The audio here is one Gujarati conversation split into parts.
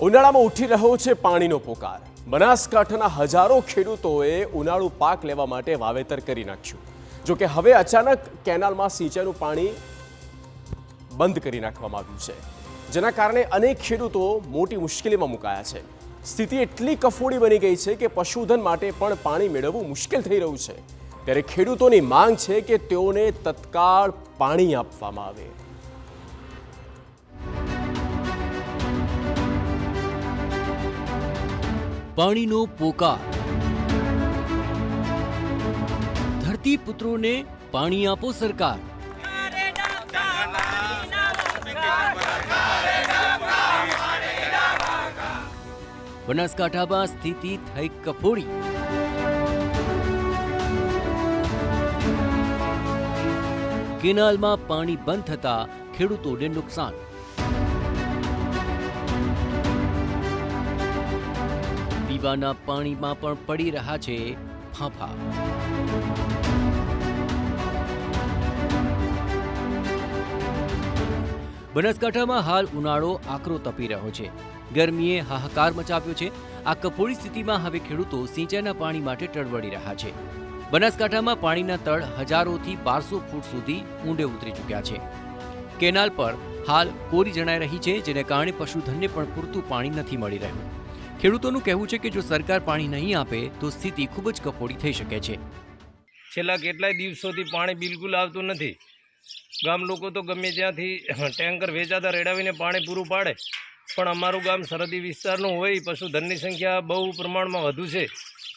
ઉનાળામાં ઉઠી રહ્યો છે પાણીનો પોકાર. બનાસકાંઠાના હજારો ખેડૂતોએ ઉનાળુ પાક લેવા માટે વાવેતર કરી નાખ્યું. જો કે હવે અચાનક કેનાલમાં સિંચાઈનું પાણી બંધ કરી નાખવામાં આવ્યું છે. જેના કારણે અનેક ખેડૂતો મોટી મુશ્કેલીમાં મુકાયા છે. સ્થિતિ એટલી કફોડી બની ગઈ છે કે પશુધન માટે પણ પાણી મેળવવું મુશ્કેલ થઈ રહ્યું છે. ત્યારે ખેડૂતોની માંગ છે કે તેઓને તત્કાળ પાણી આપવામાં આવે. પાણીનો પોકાર. ધરતી પુત્રોને પાણી આપો સરકાર. બનાસકાંઠામાં સ્થિતિ થઈ કફોડી. કેનાલમાં પાણી બંધ થતા ખેડૂતોને નુકસાન. પીવાના પાણીમાં પણ પડી રહ્યા છે ફાંફા. બનાસકાંઠામાં હાલ ઉનાળો આકરો તપી રહ્યો છે. ગરમીએ હાહાકાર મચાવ્યો છે. આ કફોડી સ્થિતિમાં હવે ખેડૂતો સિંચાઈના પાણી માટે ટળવળી રહ્યા છે. બનાસકાંઠામાં પાણીના તળ હજારોથી બારસો ફૂટ સુધી ઊંડે ઉતરી ચૂક્યા છે. કેનાલ પર હાલ કોરી જણાઈ રહી છે, જેને કારણે પશુધનને પણ પૂરતું પાણી નથી મળી રહ્યું. ખેડૂતોનું કહેવું છે કે જો સરકાર પાણી નહીં આપે, તો સ્થિતિ ખૂબ જ કફોડી થઈ શકે છે. છેલ્લા કેટલાય દિવસોથી પાણી બિલકુલ આવતું નથી. ગામ લોકો તો ગમે ત્યાંથી ટેન્કર વેચાતા રેડાવીને પાણી પૂરું પાડે. પણ અમારું ગામ સરહદી વિસ્તારનું હોય પશુધનની સંખ્યા બહુ પ્રમાણમાં વધુ છે.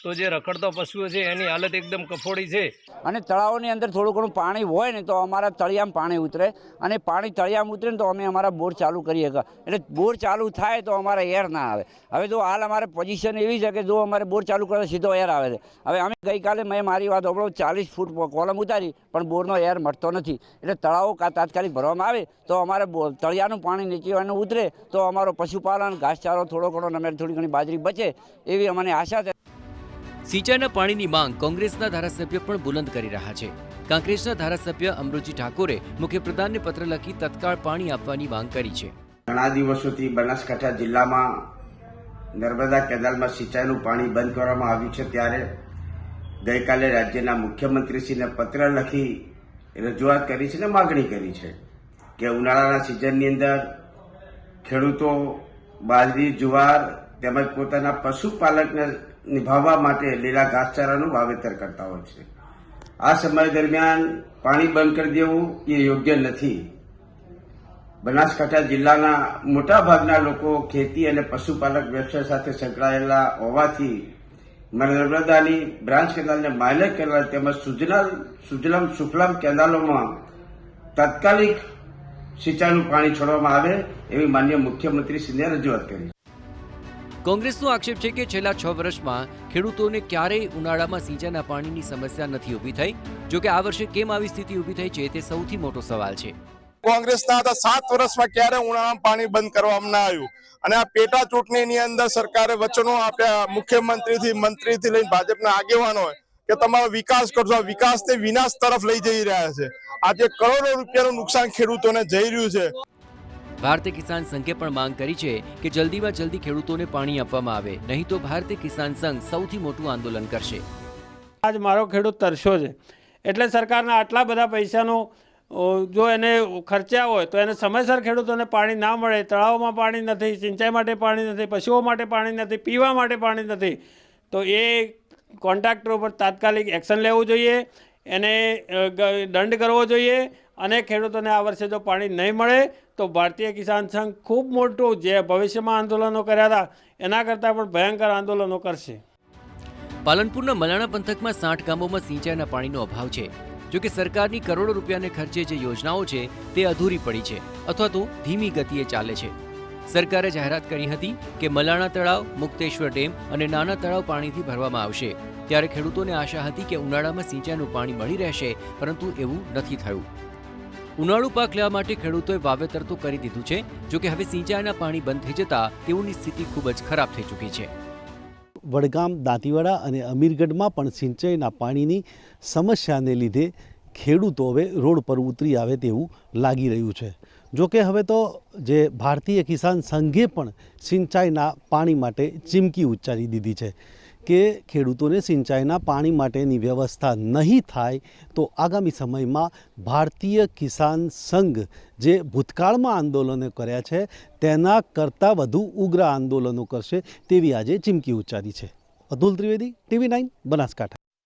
તો જે રખડતો પશુઓ છે, એની હાલત એકદમ કફોડી છે. અને તળાવોની અંદર થોડું ઘણું પાણી હોય ને, તો અમારા તળિયામાં પાણી ઉતરે. અને પાણી તળિયામાં ઉતરે ને, તો અમે અમારા બોર ચાલુ કરીએ. એટલે બોર ચાલુ થાય તો અમારે એર ના આવે. હવે જો હાલ અમારે પોઝિશન એવી છે કે જો અમારે બોર ચાલુ કરે સીધો એર આવે છે. હવે અમે ગઈકાલે મેં મારી વાત આપણો ચાલીસ ફૂટ કોલમ ઉતારી, પણ બોરનો એર મળતો નથી. એટલે તળાવો તાત્કાલિક ભરવામાં આવે, તો અમારે તળિયાનું પાણી નીચેવાનું ઉતરે, તો અમારો પશુપાલન, ઘાસચારો થોડો ઘણો અમે થોડી ઘણી બાજરી બચે, એવી અમને આશા છે. સિંચાઈના પાણીની માંગ કોંગ્રેસના ધારાસભ્ય પણ બુલંદ કરી રહ્યા છે. કોંગ્રેસના ધારાસભ્ય અમૃતજી ઠાકોરે મુખ્યપ્રધાનને પત્ર લખી તત્કાળ પાણી આપવાની માંગ કરી છે. ઘણા દિવસોથી બનાસકાંઠા જિલ્લામાં નર્મદા કેનાલમાં સિંચાઈનું પાણી બંધ કરવામાં આવ્યું છે ત્યારે ગઈકાલે રાજ્યના મુખ્યમંત્રીશ્રીને પત્ર લખી રજૂઆત કરી છે અને માગણી કરી છે કે ઉનાળાના સિઝનની અંદર ખેડૂતો, બાજરી, જુવાર તેમજ પોતાના પશુપાલકને નિભાવવા માટે લીલા ઘાસચારાનું વાવેતર કરતા હોય છે. આ સમય દરમિયાન પાણી બંધ કરી દેવું એ યોગ્ય નથી. બનાસકાંઠા જિલ્લાના મોટાભાગના લોકો ખેતી અને પશુપાલક વ્યવસાય સાથે સંકળાયેલા હોવાથી નર્મદાની બ્રાન્ચ કેનાલને માઇલેજ કેનાલ તેમજ સુજલામ સુજલામ, સુફલામ કેનાલોમાં તાત્કાલિક સિંચાઈનું પાણી છોડવામાં આવે એવી માન્ય મુખ્યમંત્રીશ્રીને રજૂઆત કરી કોંગ્રેસનો આક્ષેપ છે કે છેલ્લા છ વર્ષમાં ખેડૂતોને ક્યારેય ઉનાળામાં સિંચાઈના પાણીની સમસ્યા નથી ઊભી થઈ. જોકે આ વર્ષે કેમ આવી સ્થિતિ ઊભી થઈ છે તે સૌથી મોટો સવાલ છે. કોંગ્રેસના હતા સાત વર્ષમાં ક્યારે ઉનાળામાં પાણી બંધ કરવામાં ના આવ્યું? અને આ પેટા ચૂંટણીની અંદર સરકારે વચનો આપ્યા, મુખ્યમંત્રીથી, મંત્રીથી લઈને ભાજપના આગેવાનો કે તમારો વિકાસ કરશો. આ વિકાસ તે વિનાશ તરફ લઈ જઈ રહ્યા છે. આજે કરોડો રૂપિયાનું નુકસાન ખેડૂતોને જઈ રહ્યું છે. ભારતીય કિસાન સંઘે પણ માંગ કરી છે કે જલ્દીમાં જલ્દી ખેડૂતોને પાણી આપવામાં આવે. નહીં તો ભારતીય કિસાન સંઘ સૌથી મોટું આંદોલન કરશે. આજ મારો ખેડૂત તરસ્યો છે. એટલે સરકારના આટલા બધા પૈસાનો જો એને ખર્ચ્યા હોય તો એને સમયસર ખેડૂતોને પાણી ના મળે. તળાવમાં પાણી નથી, સિંચાઈ માટે પાણી નથી, પશુઓ માટે પાણી નથી, પીવા માટે પાણી નથી. તો એ કોન્ટ્રાક્ટર ઉપર તાત્કાલિક એક્શન લેવું જોઈએ. એને દંડ કરવો જોઈએ. અને ખેડૂતોને આ વર્ષે જો પાણી નહીં મળે, તો ભારતીય કિસાન સંઘ ખૂબ મોટું જે ભવિષ્યમાં આંદોલનો કર્યા હતા, એના કરતાં પણ ભયંકર આંદોલનો કરશે. પાલનપુરના મલાણા પંથકમાં સાઠ ગામોમાં સિંચાઈના પાણીનો અભાવ છે. જો કે સરકારની કરોડો રૂપિયાને ખર્ચે જે યોજનાઓ છે, તે અધૂરી પડી છે, અથવા તો ધીમી ગતિએ ચાલે છે. સરકારે જાહેરાત કરી હતી કે મલાણા તળાવ, મુક્તેશ્વર ડેમ અને નાના તળાવ પાણીથી ભરવામાં આવશે. ત્યારે ખેડૂતોને આશા હતી કે ઉનાળામાં સિંચાઈનું પાણી મળી રહેશે, પરંતુ એવું નથી થયું. ઉનાળુ પાક લેવા માટે ખેડૂતોએ વાવેતર તો કરી દીધું છે જોકે હવે સિંચાઈના પાણી બંધ થઈ જતા તેઓની સ્થિતિ ખૂબ જ ખરાબ થઈ ચૂકી છે. વડગામ, દાંતીવાડા અને અમીરગઢમાં પણ સિંચાઈના પાણીની સમસ્યાને લીધે ખેડૂતો હવે રોડ પર ઉતરી આવે તેવું લાગી રહ્યું છે. જોકે હવે તો જે ભારતીય કિસાન સંઘે પણ સિંચાઈના પાણી માટે ચીમકી ઉચ્ચારી દીધી છે. કે ખેડૂતોને સિંચાઈના પાણી માટેની વ્યવસ્થા નહીં થાય, તો આગામી સમયમાં ભારતીય કિસાન સંઘ જે ભૂતકાળમાં આંદોલનો કર્યા છે, તેના કરતાં વધુ ઉગ્ર આંદોલનો કરશે તેવી આજે ચીમકી ઉચ્ચારી છે. Atul Trivedi, TV nine, Banaskantha.